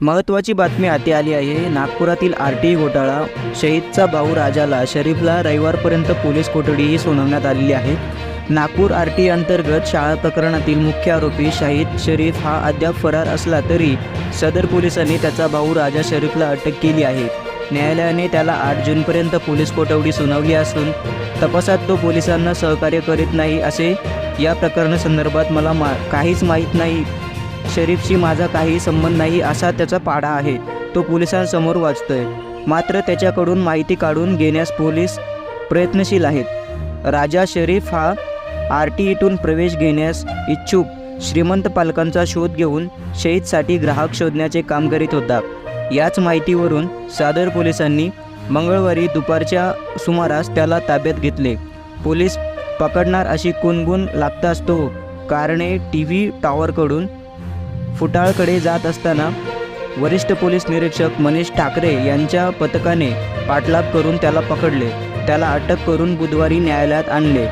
महत्त्वाची बातमी हाती आली आहे नागपुरातील आर टी घोटाळा शहीदचा भाऊ राजाला शरीफला रविवारपर्यंत पोलीस कोठडीही सुनावण्यात आलेली आहे. नागपूर आर टी अंतर्गत शाळा प्रकरणातील मुख्य आरोपी शाहिद शरीफ हा अद्याप फरार असला तरी सदर पोलिसांनी त्याचा भाऊ राजा शरीफला अटक केली आहे. न्यायालयाने त्याला आठ जूनपर्यंत पोलीस कोठवडी सुनावली असून तपासात तो पोलिसांना सहकार्य करीत नाही असे या प्रकरणासंदर्भात मला मा काहीच माहीत नाही. शरीफशी माझा काही संबंध नाही असा त्याचा पाडा आहे. तो पोलिसांसमोर वाचतोय. मात्र त्याच्याकडून माहिती काढून घेण्यास पोलीस प्रयत्नशील आहेत. राजा शरीफ हा आर टी ईतून प्रवेश घेण्यास इच्छुक श्रीमंत पालकांचा शोध घेऊन शहीदसाठी ग्राहक शोधण्याचे काम करीत होता. याच माहितीवरून सादर पोलिसांनी मंगळवारी दुपारच्या सुमारास त्याला ताब्यात घेतले. पोलीस पकडणार अशी कुणगुण लागताच तो कारणे टी व्ही टॉवरकडून फुटाळकडे जात असताना वरिष्ठ पोलीस निरीक्षक मनीष ठाकरे यांच्या पथकाने पाठलाग करून त्याला पकडले. त्याला अटक करून बुधवारी न्यायालयात आणले.